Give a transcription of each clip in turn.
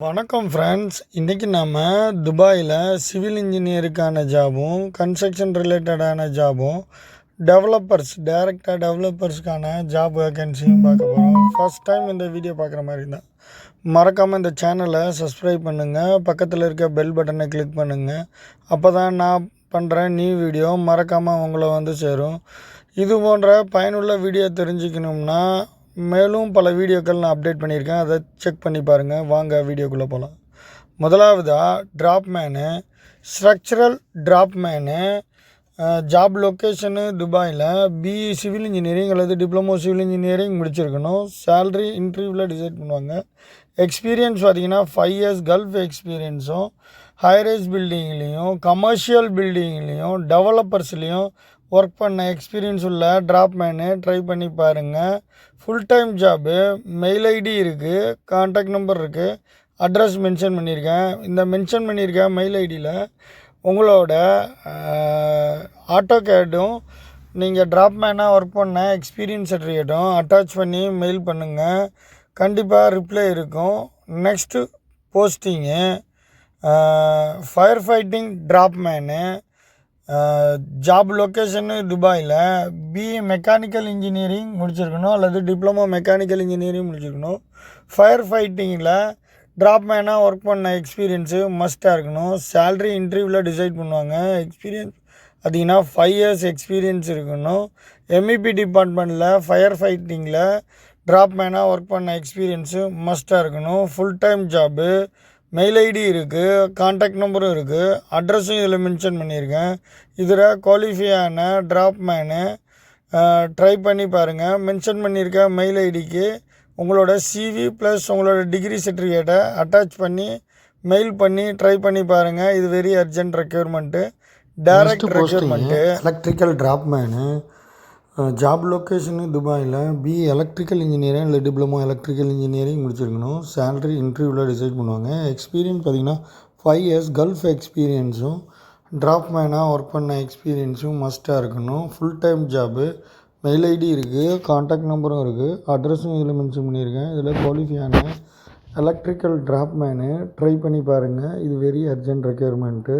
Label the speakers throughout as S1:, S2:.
S1: வணக்கம் ஃப்ரெண்ட்ஸ் இன்றைக்கி நம்ம துபாயில் சிவில் இன்ஜினியருக்கான ஜாபும் கன்ஸ்ட்ரக்ஷன் ரிலேட்டடான ஜாபும் டெவலப்பர்ஸ் டேரெக்டாக டெவலப்பர்ஸ்க்கான ஜாப் வேகன்சியும் பார்க்க போகிறோம் ஃபர்ஸ்ட் டைம் இந்த வீடியோ பார்க்குற மாதிரி இருந்தால் மறக்காமல் இந்த சேனலை சப்ஸ்கிரைப் பண்ணுங்கள் பக்கத்தில் இருக்க பெல் பட்டனை கிளிக் பண்ணுங்கள் அப்போ தான் நான் பண்ணுற நியூ வீடியோ மறக்காமல் உங்களை வந்து சேரும். இது போன்ற பயனுள்ள வீடியோ தெரிஞ்சுக்கணும்னா மேலும் பல வீடியோக்கள் நான் அப்டேட் பண்ணியிருக்கேன். அதை செக் பண்ணி பாருங்கள் வாங்க வீடியோக்குள்ளே போகலாம் முதலாவதாக draftsman structural draftsman job location துபாயில் பிஇ சிவில் இன்ஜினியரிங் அல்லது டிப்ளமோ சிவில் இன்ஜினியரிங் முடிச்சிருக்கணும். சேல்ரி இன்டர்வியூவில் டிசைட் பண்ணுவாங்க. எக்ஸ்பீரியன்ஸ் பார்த்தீங்கன்னா ஃபைவ் இயர்ஸ் கல்ஃப் எக்ஸ்பீரியன்ஸும் ஹைரேஸ் பில்டிங்லேயும் கமர்ஷியல் பில்டிங்லேயும் டெவலப்பர்ஸ்லேயும் ஒர்க் பண்ண எக்ஸ்பீரியன்ஸ் உள்ள ட்ராப் மேனு ட்ரை பண்ணி பாருங்கள் full time job mail ID இருக்குது காண்டாக்ட் நம்பர் இருக்குது அட்ரஸ் மென்ஷன் பண்ணியிருக்கேன் இந்த மென்ஷன் பண்ணியிருக்க மெயில் ஐடியில் உங்களோட ஆட்டோ கேடும் நீங்கள் ட்ராப் மேனாக ஒர்க் பண்ண எக்ஸ்பீரியன்ஸ் சர்டிஃபிகேட்டும் அட்டாச் பண்ணி மெயில் பண்ணுங்கள் கண்டிப்பாக ரிப்ளை இருக்கும். Next posting fire fighting draftsman job location துபாயில் பிஇ மெக்கானிக்கல் இன்ஜினியரிங் முடிச்சிருக்கணும் அல்லது டிப்ளமோ மெக்கானிக்கல் இன்ஜினியரிங் முடிச்சிருக்கணும். ஃபயர் ஃபைட்டிங்கில் ட்ராப் மேனாக ஒர்க் பண்ண எக்ஸ்பீரியன்ஸு மஸ்ட்டாக இருக்கணும். சேல்ரி இன்டர்வியூவில் டிசைட் பண்ணுவாங்க. எக்ஸ்பீரியன்ஸ் பார்த்தீங்கன்னா ஃபைவ் இயர்ஸ் எக்ஸ்பீரியன்ஸ் இருக்கணும். எம்இபி டிபார்ட்மெண்ட்டில் ஃபயர் ஃபைட்டிங்கில் ட்ராப் மேனாக ஒர்க் பண்ண எக்ஸ்பீரியன்ஸு மஸ்ட்டாக இருக்கணும். Full time job mail ID இருக்குது கான்டாக்ட் நம்பரும் இருக்குது அட்ரஸும் இதில் மென்ஷன் பண்ணியிருக்கேன். இதில் குவாலிஃபையான ட்ராப் மேனு ட்ரை பண்ணி பாருங்கள் மென்ஷன் பண்ணியிருக்க மெயில் ஐடிக்கு உங்களோட சிவி ப்ளஸ் உங்களோட டிகிரி சர்டிஃபிகேட்டை அட்டாச் பண்ணி மெயில் பண்ணி ட்ரை பண்ணி பாருங்கள் இது very urgent requirement direct requirement electrical draftsman job location துபாயில் பி எலக்ட்ரிக்கல் இன்ஜினியரிங் இல்லை டிப்ளமோ எலக்ட்ரிக்கல் இன்ஜினியரிங் முடிச்சிருக்கணும். சேலரி இன்டர்வியூவில் டிசைட் பண்ணுவாங்க. எக்ஸ்பீரியன்ஸ் பார்த்திங்கன்னா ஃபைவ் இயர்ஸ் கல்ஃப் எக்ஸ்பீரியன்ஸும் ட்ராப் மேனாக ஒர்க் பண்ண எக்ஸ்பீரியன்ஸும் மஸ்ட்டாக இருக்கணும். Full time job mail ID இருக்குது காண்டாக்ட் நம்பரும் இருக்குது அட்ரஸும் இதில் மென்ஷன் பண்ணியிருக்கேன். இதில் குவாலிஃபையான எலக்ட்ரிக்கல் ட்ராப் மேனு ட்ரை பண்ணி பாருங்கள் இது வெரி அர்ஜென்ட் ரெக்யர்மெண்ட்டு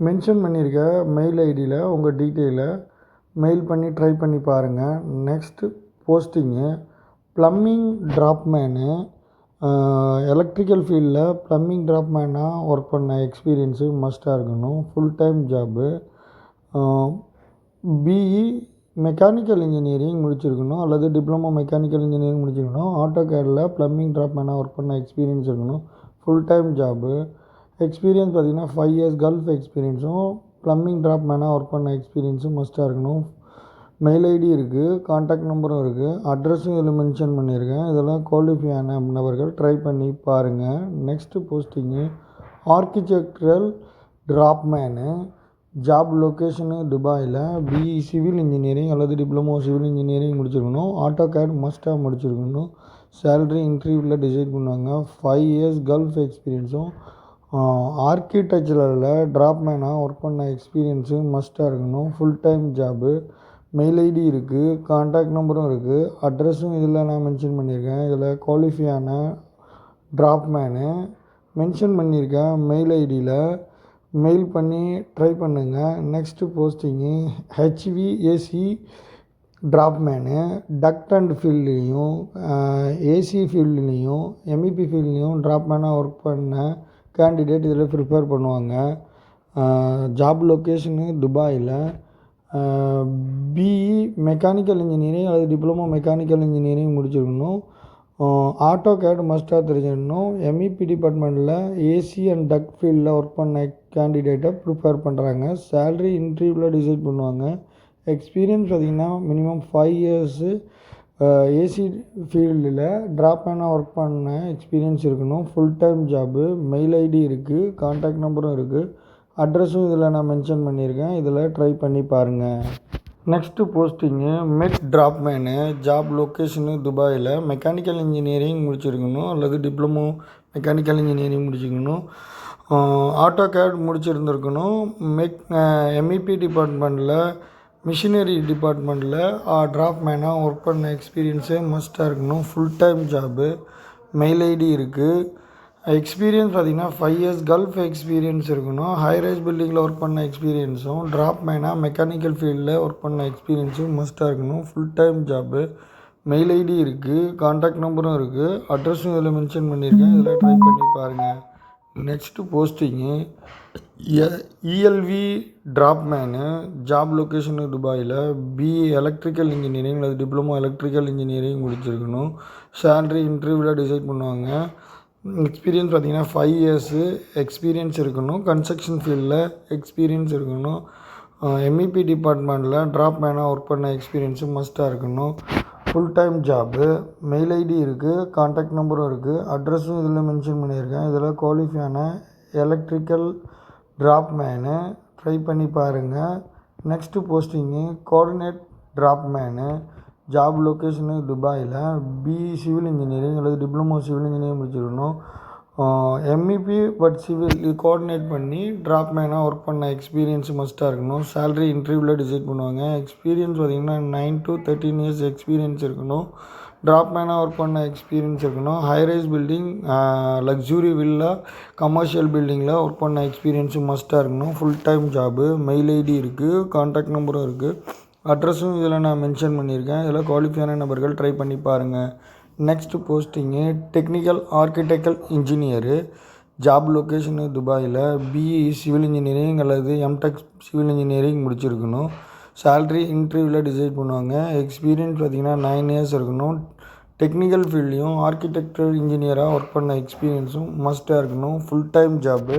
S1: மென்ஷன் பண்ணியிருக்க மெயில் ஐடியில் உங்கள் டீட்டெயிலை மெயில் பண்ணி ட்ரை பண்ணி பாருங்கள் next posting plumbing draftsman electrical ஃபீல்டில் ப்ளம்மிங் ட்ராப்மேனாக ஒர்க் பண்ண எக்ஸ்பீரியன்ஸு மஸ்ட்டாக இருக்கணும். Full time job BE mechanical engineering முடிச்சிருக்கணும். அல்லது டிப்ளமோ மெக்கானிக்கல் இன்ஜினியரிங் முடிச்சிருக்கணும். ஆட்டோ கேடில் ப்ளம்மிங் ட்ராப்மேனாக ஒர்க் பண்ண எக்ஸ்பீரியன்ஸ் இருக்கணும். ஃபுல் டைம் ஜாபு எக்ஸ்பீரியன்ஸ் பார்த்திங்கன்னா ஃபைவ் இயர்ஸ் கல்ஃப் எக்ஸ்பீரியன்ஸும் ப்ளம்பிங் ட்ராப் மேனாக ஒர்க் பண்ண எக்ஸ்பீரியன்ஸும் மஸ்ட்டாக இருக்கணும். மெயில் ஐடி இருக்குது காண்டாக்ட் நம்பரும் இருக்குது அட்ரஸும் இதில் மென்ஷன் பண்ணியிருக்கேன் இதெல்லாம் குவாலிஃபையான நபர்கள் ட்ரை பண்ணி பாருங்கள் next posting architectural draft man job location துபாயில் பிஇ சிவில் இன்ஜினியரிங் அல்லது டிப்ளமோ சிவில் இன்ஜினியரிங் முடிச்சிருக்கணும். ஆட்டோ கேட் மஸ்ட்டாக முடிச்சிருக்கணும். சேல்ரி இன்டர்வியூவில் டிசைட் பண்ணுவாங்க. ஃபைவ் இயர்ஸ் கல்ஃப் எக்ஸ்பீரியன்ஸும் ஆர்கிடெக்சரில் ட்ராப்மேனாக ஒர்க் பண்ண எக்ஸ்பீரியன்ஸு மஸ்ட்டாக இருக்கணும். Full time job mail ID இருக்குது காண்டாக்ட் நம்பரும் இருக்குது அட்ரஸும் இதில் நான் மென்ஷன் பண்ணியிருக்கேன். இதில் குவாலிஃபையான ட்ராப்மேனு மென்ஷன் பண்ணியிருக்கேன் மெயில் ஐடியில் மெயில் பண்ணி ட்ரை பண்ணுங்கள் next posting HVAC draftsman duct and ஃபீல்ட்லேயும் AC ஃபீல்ட்லேயும் எம்இபி ஃபீல்ட்லேயும் ட்ராப்மேனாக ஒர்க் பண்ணேன் கேண்டிடேட் இதில் ப்ரிப்பேர் பண்ணுவாங்க. ஜாப் லொக்கேஷனு துபாயில். பிஇ மெக்கானிக்கல் இன்ஜினியரிங் அல்லது டிப்ளமோ மெக்கானிக்கல் இன்ஜினியரிங் முடிச்சிருக்கணும். ஆட்டோ கேட் மஸ்டாக தெரிஞ்சிடணும். எம்இபி டிபார்ட்மெண்ட்டில் ஏசி அண்ட் டக் ஃபீல்டில் ஒர்க் பண்ண கேண்டிடேட்டை ப்ரிப்பேர் பண்ணுறாங்க சேல்ரி இன்டர்வியூவில் டிசைட் பண்ணுவாங்க. எக்ஸ்பீரியன்ஸ் பார்த்திங்கன்னா மினிமம் ஃபைவ் இயர்ஸு ஏசி ஃபீல்டில் ட்ராப்மேனாக ஒர்க் பண்ண எக்ஸ்பீரியன்ஸ் இருக்கணும். Full time job mail ID இருக்குது கான்டாக்ட் நம்பரும் இருக்குது அட்ரஸும் இதில் நான் மென்ஷன் பண்ணியிருக்கேன். இதில் ட்ரை பண்ணி பாருங்கள் நெக்ஸ்ட்டு போஸ்டிங்கு மெட் ட்ராப்மேனு ஜாப் லொக்கேஷனு துபாயில் மெக்கானிக்கல் இன்ஜினியரிங் முடிச்சிருக்கணும் அல்லது டிப்ளமோ மெக்கானிக்கல் இன்ஜினியரிங் முடிச்சுக்கணும் ஆட்டோ கேட் முடிச்சிருந்துருக்கணும். மெக் எம்இபி டிபார்ட்மெண்ட்டில் மிஷினரி டிபார்ட்மெண்ட்டில் ட்ராப் மேனாக ஒர்க் பண்ண எக்ஸ்பீரியன்ஸு மஸ்ட்டாக இருக்கணும். Full time job mail ID இருக்குது எக்ஸ்பீரியன்ஸ் பார்த்தீங்கன்னா ஃபைவ் இயர்ஸ் கல்ஃப் எக்ஸ்பீரியன்ஸ் இருக்கணும். ஹைரைஸ் பில்டிங்கில் ஒர்க் பண்ண எக்ஸ்பீரியன்ஸும் ட்ராப் மேனாக மெக்கானிக்கல் ஃபீல்டில் ஒர்க் பண்ண எக்ஸ்பீரியன்ஸும் மஸ்ட்டாக இருக்கணும். Full time job mail ID இருக்குது காண்டாக்ட் நம்பரும் இருக்குது அட்ரஸும் இதில் மென்ஷன் பண்ணியிருக்கேன் இதில் ட்ரை பண்ணி பாருங்கள் next posting ELV draftsman job location துபாயில் பிஇ எலக்ட்ரிக்கல் இன்ஜினியரிங் அல்லது டிப்ளமோ எலக்ட்ரிக்கல் இன்ஜினியரிங் முடிச்சிருக்கணும். சேலரி இன்டர்வியூவில் டிசைட் பண்ணுவாங்க. எக்ஸ்பீரியன்ஸ் பார்த்தீங்கன்னா ஃபைவ் இயர்ஸு எக்ஸ்பீரியன்ஸ் இருக்கணும். கன்ஸ்ட்ரக்ஷன் ஃபீல்டில் எக்ஸ்பீரியன்ஸ் இருக்கணும். எம்இபி டிபார்ட்மெண்ட்டில் ட்ராப் மேனாக ஒர்க் பண்ண எக்ஸ்பீரியன்ஸும் மஸ்ட்டாக இருக்கணும். Full time job mail ID இருக்குது காண்டாக்ட் நம்பரும் இருக்குது அட்ரஸும் இதில் மென்ஷன் பண்ணியிருக்கேன். இதில் குவாலிஃபையான எலக்ட்ரிக்கல் ட்ராப் மேனு ட்ரை பண்ணி பாருங்கள் next posting coordinate draftsman job location துபாயில் பிஇ சிவில் இன்ஜினியரிங் அல்லது டிப்ளமோ சிவில் இன்ஜினியரிங் முடிச்சிருக்கணும் எம்இபி பட் சிவில் இது கோஆர்டினேட் பண்ணி ட்ராப் மேனாக ஒர்க் பண்ண எக்ஸ்பீரியன்ஸ் மஸ்ட்டாக இருக்கணும். சேலரி இன்டர்வியூவில் டிசைட் பண்ணுவாங்க. எக்ஸ்பீரியன்ஸ் பார்த்திங்கன்னா nine to thirteen years experience இருக்கணும். ட்ராப் மேனாக ஒர்க் பண்ண எக்ஸ்பீரியன்ஸ் இருக்கணும். High rise building luxury villa commercial பில்டிங்கில் ஒர்க் பண்ண எக்ஸ்பீரியன்ஸும் மஸ்ட்டாக இருக்கணும். Full time job mail ID இருக்குது காண்டாக்ட் நம்பரும் இருக்குது அட்ரஸும் இதில் நான் மென்ஷன் பண்ணியிருக்கேன். இதில் குவாலிஃபையான நபர்கள் ட்ரை பண்ணி பாருங்கள் next posting technical architectural engineer job location துபாயில் பிஇ சிவில் இன்ஜினியரிங் அல்லது எம்டெக் சிவில் இன்ஜினியரிங் முடிச்சிருக்கணும். சேல்ரி இன்டர்வியூவில் டிசைட் பண்ணுவாங்க. எக்ஸ்பீரியன்ஸ் பார்த்திங்கன்னா நைன் இயர்ஸ் இருக்கணும். டெக்னிக்கல் ஃபீல்ட்லேயும் ஆர்கிடெக்டர் இன்ஜினியராக ஒர்க் பண்ண எக்ஸ்பீரியன்ஸும் மஸ்ட்டாக இருக்கணும். Full time job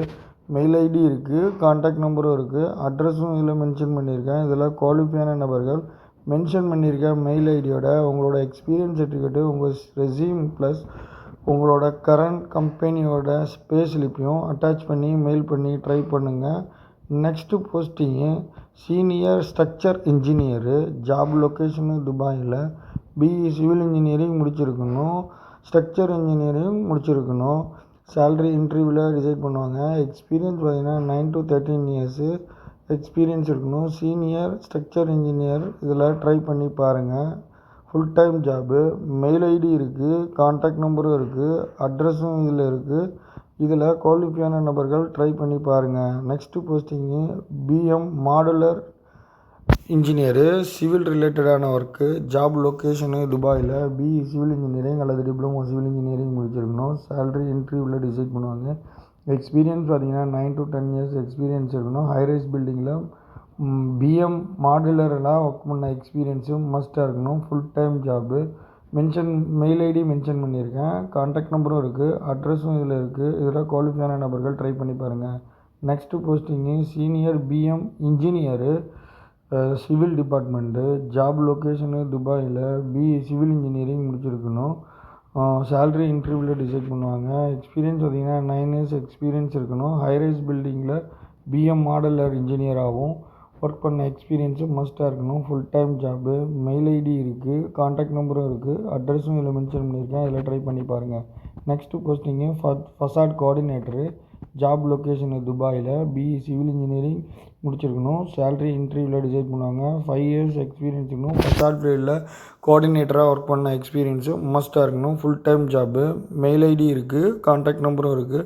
S1: mail ID இருக்குது காண்டாக்ட் நம்பரும் இருக்குது அட்ரஸும் இதில் மென்ஷன் பண்ணியிருக்கேன். இதில் குவாலிஃபையான நபர்கள் மென்ஷன் பண்ணியிருக்க மெயில் ஐடியோட உங்களோட எக்ஸ்பீரியன்ஸ் சர்டிஃபிகேட்டு உங்கள் ரெஸ்யூம் ப்ளஸ் உங்களோட கரண்ட் கம்பெனியோட பே ஸ்லிப்பையும் அட்டாச் பண்ணி மெயில் பண்ணி ட்ரை பண்ணுங்கள் next posting senior structure engineer job location துபாயில் பிஇ சிவில் இன்ஜினியரிங் முடிச்சிருக்கணும். ஸ்ட்ரக்சர் இன்ஜினியரிங் முடிச்சிருக்கணும். சேல்ரி இன்டர்வியூவில் டிசைட் பண்ணுவாங்க. எக்ஸ்பீரியன்ஸ் பார்த்தீங்கன்னா nine to thirteen years experience இருக்கணும். சீனியர் ஸ்ட்ரக்சர் இன்ஜினியர் இதில் ட்ரை பண்ணி பாருங்கள் full time job mail ID இருக்குது காண்டாக்ட் நம்பரும் இருக்குது அட்ரஸும் இதில் இருக்குது இதில் குவாலிஃபையான நபர்கள் ட்ரை பண்ணி பாருங்கள் next posting PM modular engineer civil ரிலேட்டடான ஒர்க்கு ஜாப் லொக்கேஷனு துபாயில். பிஇ சிவில் இன்ஜினியரிங் அல்லது டிப்ளமோ சிவில் இன்ஜினியரிங் முடிச்சிருக்கணும். சேல்ரி இன்டர்வியூவில் டிசைட் பண்ணுவாங்க. எக்ஸ்பீரியன்ஸ் பார்த்தீங்கன்னா nine to ten years experience இருக்கணும். ஹைரைஸ் பில்டிங்கில் பிஎம் மாடுலரெலாம் ஒர்க் பண்ண எக்ஸ்பீரியன்ஸும் மஸ்ட்டாக இருக்கணும். Full time job mention mail ID mention பண்ணியிருக்கேன். கான்டாக்ட் நம்பரும் இருக்குது அட்ரஸும் இதில் இருக்குது இதில் குவாலிஃபையான நபர்கள் ட்ரை பண்ணி பாருங்கள் next posting senior PM engineer civil department job location துபாயில். பிஇ சிவில் இன்ஜினியரிங் முடிச்சிருக்கணும். சேல்ரி இன்டர்வியூவில் டிசைட் பண்ணுவாங்க. எக்ஸ்பீரியன்ஸ் பார்த்திங்கன்னா நைன் இயர்ஸ் எக்ஸ்பீரியன்ஸ் இருக்கணும். ஹைரைஸ் பில்டிங்கில் பிஎம் மாடலர் இன்ஜினியராகவும் ஒர்க் பண்ண எக்ஸ்பீரியன்ஸும் மஸ்ட்டாக இருக்கணும். Full time job mail ID இருக்குது காண்டாக்ட் நம்பரும் இருக்குது அட்ரஸும் இதில் மென்ஷன் பண்ணியிருக்கேன். இதில் ட்ரை பண்ணி பாருங்கள் நெக்ஸ்ட்டு போஸ்டிங்கு ஃப ஃபசாட் கோஆர்டினேட்டரு ஜாப் லொக்கேஷனு துபாயில் பிஇ சிவில் இன்ஜினியரிங் முடிச்சிருக்கணும். சேல்ரி இன்டர்வியூவில் டிசைட் பண்ணுவாங்க. ஃபைவ் இயர்ஸ் எக்ஸ்பீரியன்ஸ் இருக்கணும். ஃபசாட் ஃபீல்டில் கோஆர்டினேட்டராக ஒர்க் பண்ண எக்ஸ்பீரியன்ஸும் மஸ்ட்டாக இருக்கணும். Full time job mail ID இருக்குது காண்டாக்ட் நம்பரும் இருக்குது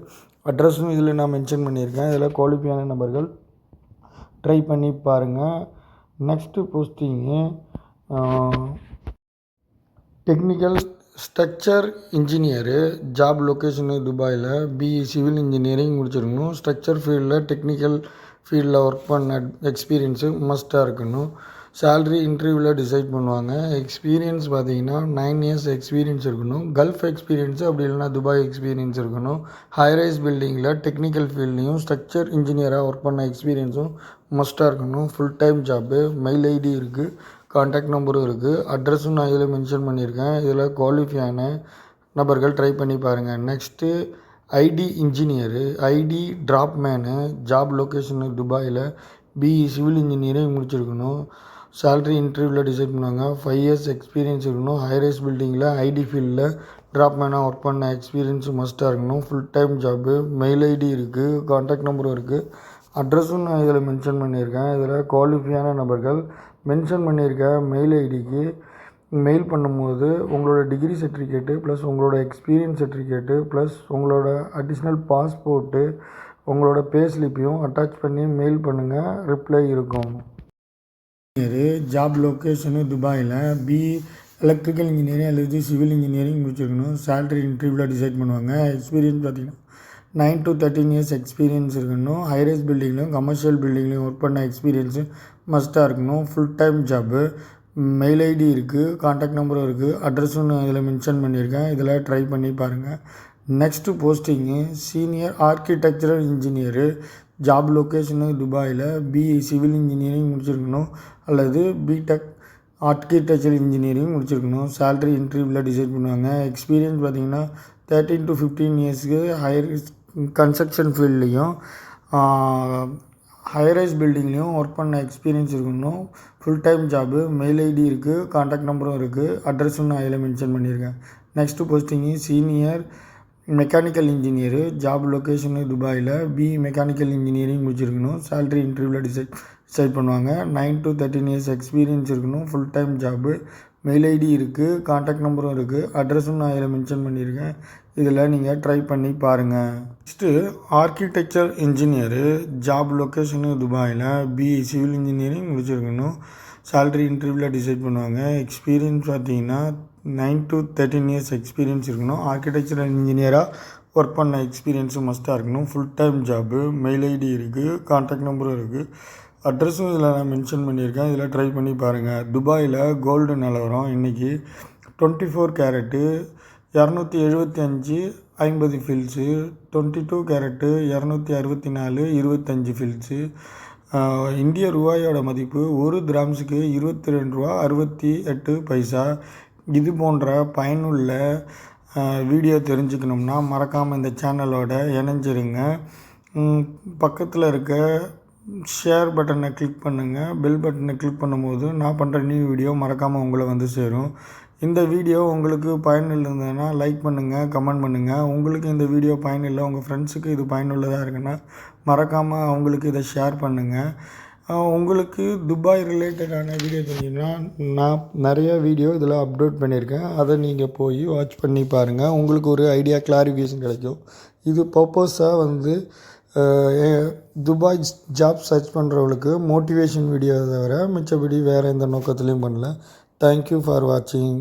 S1: அட்ரஸும் இதில் நான் மென்ஷன் பண்ணியிருக்கேன். இதில் குவாலிஃபையான நபர்கள் ட்ரை பண்ணி பாருங்கள் next posting technical structure engineer job location துபாயில் பிஇ சிவில் இன்ஜினியரிங் முடிச்சிருக்கணும். ஸ்ட்ரக்சர் ஃபீல்டில் டெக்னிக்கல் ஃபீல்டில் ஒர்க் பண்ண எக்ஸ்பீரியன்ஸு மஸ்ட்டாக இருக்கணும். சேல்ரி இன்டர்வியூவில் டிசைட் பண்ணுவாங்க. எக்ஸ்பீரியன்ஸ் பார்த்தீங்கன்னா நைன் இயர்ஸ் எக்ஸ்பீரியன்ஸ் இருக்கணும். கல்ஃப் எக்ஸ்பீரியன்ஸு அப்படி இல்லைனா துபாய் எக்ஸ்பீரியன்ஸ் இருக்கணும். ஹைரைஸ் பில்டிங்கில் டெக்னிக்கல் ஃபீல்ட்லேயும் ஸ்ட்ரக்சர் இன்ஜினியராக ஒர்க் பண்ண எக்ஸ்பீரியன்ஸும் மஸ்ட்டாக இருக்கணும். Full time job mail ID இருக்குது காண்டாக்ட் நம்பரும் இருக்குது அட்ரஸும் நான் இதில் மென்ஷன் பண்ணியிருக்கேன். இதில் குவாலிஃபையான நபர்கள் ட்ரை பண்ணி பாருங்கள் next IT engineer IT draft man job location துபாயில் பிஇ சிவில் இன்ஜினியரிங் முடிச்சிருக்கணும். சேல்ரி இன்டர்வியூவில் டிசைட் பண்ணுவாங்க ஃபைவ் இயர்ஸ் எக்ஸ்பீரியன்ஸ் இருக்கணும். ஹைரைஸ் பில்டிங்கில் ஐடி ஃபீல்டில் ட்ராப் மேனாக ஒர்க் பண்ண எக்ஸ்பீரியன்ஸ் மஸ்ட்டாக இருக்கணும். Full time job mail ID இருக்குது கான்டாக்ட் நம்பரும் இருக்குது அட்ரஸும் நான் இதில் மென்ஷன் பண்ணியிருக்கேன். இதில் குவாலிஃபையான நபர்கள் மென்ஷன் பண்ணியிருக்க மெயில் ஐடிக்கு மெயில் பண்ணும்போது உங்களோட டிகிரி சர்டிஃபிகேட்டு ப்ளஸ் உங்களோட எக்ஸ்பீரியன்ஸ் சர்டிஃபிகேட்டு ப்ளஸ் உங்களோட அடிஷ்னல் பாஸ்போர்ட்டு உங்களோட பே ஸ்லிப்பையும் அட்டாச் பண்ணி மெயில் பண்ணுங்கள் ரிப்ளை இருக்கும். ஜாப் லொக்கேஷனு துபாயில் பி எலக்ட்ரிக்கல் இன்ஜினியரிங் அல்லது சிவில் இன்ஜினியரிங் முடிச்சிருக்கணும். சேலரி இன்டர்வியூவில் டிசைட் பண்ணுவாங்க. எக்ஸ்பீரியன்ஸ் பார்த்தீங்கன்னா nine to thirteen years experience இருக்கணும். ஹைரேஸ் பில்டிங்லையும் கமர்ஷியல் பில்டிங்லையும் ஒர்க் பண்ண எக்ஸ்பீரியன்ஸு மஸ்ட்டாக இருக்கணும். Full time job mail ID இருக்குது காண்டாக்ட் நம்பரும் இருக்குது அட்ரஸும் நான் இதில் மென்ஷன் பண்ணியிருக்கேன். இதில் ட்ரை பண்ணி பாருங்கள் next posting senior architectural engineer job location துபாயில் பிஇ சிவில் இன்ஜினியரிங் முடிச்சிருக்கணும். அல்லது பிடெக் ஆர்கிடெக்சர் இன்ஜினியரிங் முடிச்சிருக்கணும். சேல்ரி இன்டர்வியூவில் டிசைட் பண்ணுவாங்க. எக்ஸ்பீரியன்ஸ் பார்த்தீங்கன்னா தேர்ட்டின் டு ஃபிஃப்டீன் இயர்ஸ்க்கு ஹையர் கன்ஸ்ட்ரக்ஷன் ஃபீல்ட்லேயும் ஹைரைஸ் பில்டிங்லேயும் ஒர்க் பண்ண எக்ஸ்பீரியன்ஸ் இருக்கணும். Full time job mail ID இருக்குது காண்டாக்ட் நம்பரும் இருக்குது அட்ரஸும் நான் அதில் மென்ஷன் பண்ணியிருக்கேன் next posting senior mechanical engineer job location துபாயில் பி மெக்கானிக்கல் இன்ஜினியரிங் முடிச்சிருக்கணும். சேலரி இன்டர்வியூவில் டிசைட் டிசைட் பண்ணுவாங்க. Nine to thirteen years experience இருக்கணும். Full time job mail ID இருக்குது காண்டாக்ட் நம்பரும் இருக்குது அட்ரஸும் நான் இதில் மென்ஷன் பண்ணியிருக்கேன். இதில் நீங்கள் ட்ரை பண்ணி பாருங்கள் next architecture engineer job location துபாயில். பிஇ சிவில் இன்ஜினியரிங் முடிச்சிருக்கணும். சேல்ரி இன்டர்வியூவில் டிசைட் பண்ணுவாங்க. எக்ஸ்பீரியன்ஸ் பார்த்தீங்கன்னா nine to thirteen years experience இருக்கணும். ஆர்கிடெக்சர் இன்ஜினியராக ஒர்க் பண்ண எக்ஸ்பீரியன்ஸும் மஸ்ட்டாக இருக்கணும். Full time job mail ID இருக்குது காண்டாக்ட் நம்பரும் இருக்குது அட்ரஸும் இதில் நான் மென்ஷன் பண்ணியிருக்கேன். இதில் ட்ரை பண்ணி பாருங்கள் துபாயில் கோல்டு நிலவரம் இன்றைக்கி டுவெண்ட்டி ஃபோர் கேரட்டு இரநூத்தி எழுபத்தி அஞ்சு ஐம்பது ஃபில்ஸு டுவெண்ட்டி டூ கேரட்டு இரநூத்தி அறுபத்தி நாலு இருபத்தஞ்சி ஃபில்ஸு இந்திய ரூபாயோட மதிப்பு ஒரு கிராம்ஸுக்கு இருபத்தி ரெண்டு ரூபா அறுபத்தி எட்டு பைசா. இது போன்ற பயனுள்ள வீடியோ தெரிஞ்சுக்கணும்னா மறக்காமல் இந்த சேனலோட இணைஞ்சிருங்க. பக்கத்தில் இருக்க ஷேர் பட்டனை கிளிக் பண்ணுங்கள் பெல் பட்டனை கிளிக் பண்ணும்போது நான் பண்ணுற நியூ வீடியோ மறக்காமல் உங்களை வந்து சேரும். இந்த வீடியோ உங்களுக்கு பயனுள்ள இருந்ததுன்னா லைக் பண்ணுங்கள் கமெண்ட் பண்ணுங்கள் உங்களுக்கு இந்த வீடியோ பயனில்லை உங்கள் ஃப்ரெண்ட்ஸுக்கு இது பயனுள்ளதாக இருக்குன்னா மறக்காமல் அவங்களுக்கு இதை ஷேர் பண்ணுங்கள் உங்களுக்கு துபாய் ரிலேட்டடான வீடியோ தெரிஞ்சுன்னா நான் நிறைய வீடியோ இதில் அப்லோட் பண்ணியிருக்கேன். அதை நீங்கள் போய் வாட்ச் பண்ணி பாருங்கள் உங்களுக்கு ஒரு ஐடியா கிளாரிஃபிகேஷன் கிடைக்கும். இது பர்பஸாக வந்து துபாய் ஜாப் சர்ச் பண்ணுறவங்களுக்கு மோட்டிவேஷன் வீடியோ தவிர மிச்சபடி வேறு எந்த நோக்கத்துலேயும் பண்ணல. தேங்க்யூ ஃபார் வாட்சிங்